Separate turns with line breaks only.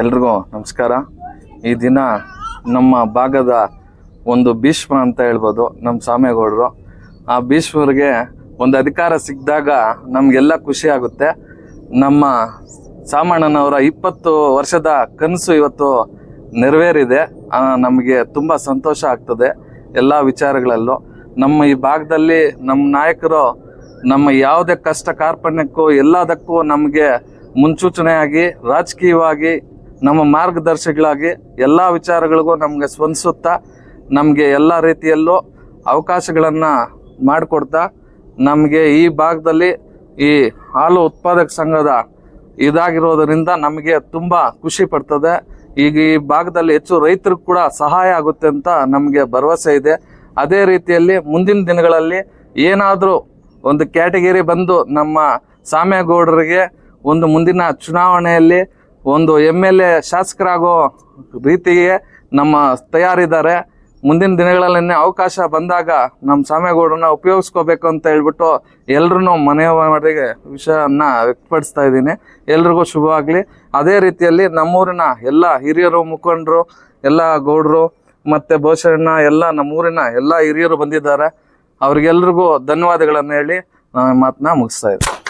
ಎಲ್ರಿಗೂ ನಮಸ್ಕಾರ. ಈ ದಿನ ನಮ್ಮ ಭಾಗದ ಒಂದು ಭೀಷ್ಮ ಅಂತ ಹೇಳ್ಬೋದು ನಮ್ಮ ಸಾಮೇಗೌಡರು ಆ ಭೀಷ್ಮರಿಗೆ ಒಂದು ಅಧಿಕಾರ ಸಿಕ್ಕಿದಾಗ ನಮಗೆಲ್ಲ ಖುಷಿ ಆಗುತ್ತೆ. ನಮ್ಮ ಸಾಮಣ್ಣನವರ ಇಪ್ಪತ್ತು ವರ್ಷದ ಕನಸು ಇವತ್ತು ನೆರವೇರಿದೆ. ನಮಗೆ ತುಂಬ ಸಂತೋಷ ಆಗ್ತದೆ ಎಲ್ಲ ವಿಚಾರಗಳಲ್ಲೂ. ನಮ್ಮ ಈ ಭಾಗದಲ್ಲಿ ನಮ್ಮ ನಾಯಕರು ನಮ್ಮ ಯಾವುದೇ ಕಷ್ಟ ಕಾರ್ಪಣ್ಯಕ್ಕೂ ಎಲ್ಲದಕ್ಕೂ ನಮಗೆ ಮುನ್ಸೂಚನೆಯಾಗಿ, ರಾಜಕೀಯವಾಗಿ ನಮ್ಮ ಮಾರ್ಗದರ್ಶಿಗಳಾಗಿ ಎಲ್ಲ ವಿಚಾರಗಳಿಗೂ ನಮಗೆ ಸ್ಪಂದಿಸುತ್ತಾ ನಮಗೆ ಎಲ್ಲ ರೀತಿಯಲ್ಲೂ ಅವಕಾಶಗಳನ್ನು ಮಾಡಿಕೊಡ್ತಾ ನಮಗೆ ಈ ಭಾಗದಲ್ಲಿ ಈ ಹಾಲು ಉತ್ಪಾದಕ ಸಂಘದ ಇದಾಗಿರೋದರಿಂದ ನಮಗೆ ತುಂಬ ಖುಷಿ ಪಡ್ತದೆ. ಈಗ ಈ ಭಾಗದಲ್ಲಿ ಹೆಚ್ಚು ರೈತರಿಗೂ ಕೂಡ ಸಹಾಯ ಆಗುತ್ತೆ ಅಂತ ನಮಗೆ ಭರವಸೆ ಇದೆ. ಅದೇ ರೀತಿಯಲ್ಲಿ ಮುಂದಿನ ದಿನಗಳಲ್ಲಿ ಏನಾದರೂ ಒಂದು ಕ್ಯಾಟಗರಿ ಬಂದು ನಮ್ಮ ಸಾಮೇಗೌಡರಿಗೆ ಒಂದು ಮುಂದಿನ ಚುನಾವಣೆಯಲ್ಲಿ ಒಂದು ಎಂ ಎಲ್ ಎ ಶಾಸಕರಾಗೋ ರೀತಿಗೆ ನಮ್ಮ ತಯಾರಿದ್ದಾರೆ. ಮುಂದಿನ ದಿನಗಳಲ್ಲಿ ಅವಕಾಶ ಬಂದಾಗ ನಮ್ಮ ಸಾಮೇಗೌಡರನ್ನ ಉಪಯೋಗಿಸ್ಕೋಬೇಕು ಅಂತ ಹೇಳ್ಬಿಟ್ಟು ಎಲ್ಲರೂ ಮನೆಯವರಿಗೆ ವಿಷಯನ್ನ ವ್ಯಕ್ತಪಡಿಸ್ತಾ ಇದ್ದೀನಿ. ಎಲ್ರಿಗೂ ಶುಭವಾಗಲಿ. ಅದೇ ರೀತಿಯಲ್ಲಿ ನಮ್ಮೂರಿನ ಎಲ್ಲ ಹಿರಿಯರು, ಮುಖಂಡರು, ಎಲ್ಲ ಗೌಡರು ಮತ್ತು ಬಹುಶಃ ಎಲ್ಲ ನಮ್ಮೂರಿನ ಎಲ್ಲ ಹಿರಿಯರು ಬಂದಿದ್ದಾರೆ. ಅವ್ರಿಗೆಲ್ರಿಗೂ ಧನ್ಯವಾದಗಳನ್ನು ಹೇಳಿ ನಾನು ಮಾತನ್ನ ಮುಗಿಸ್ತಾ ಇದ್ದೀನಿ.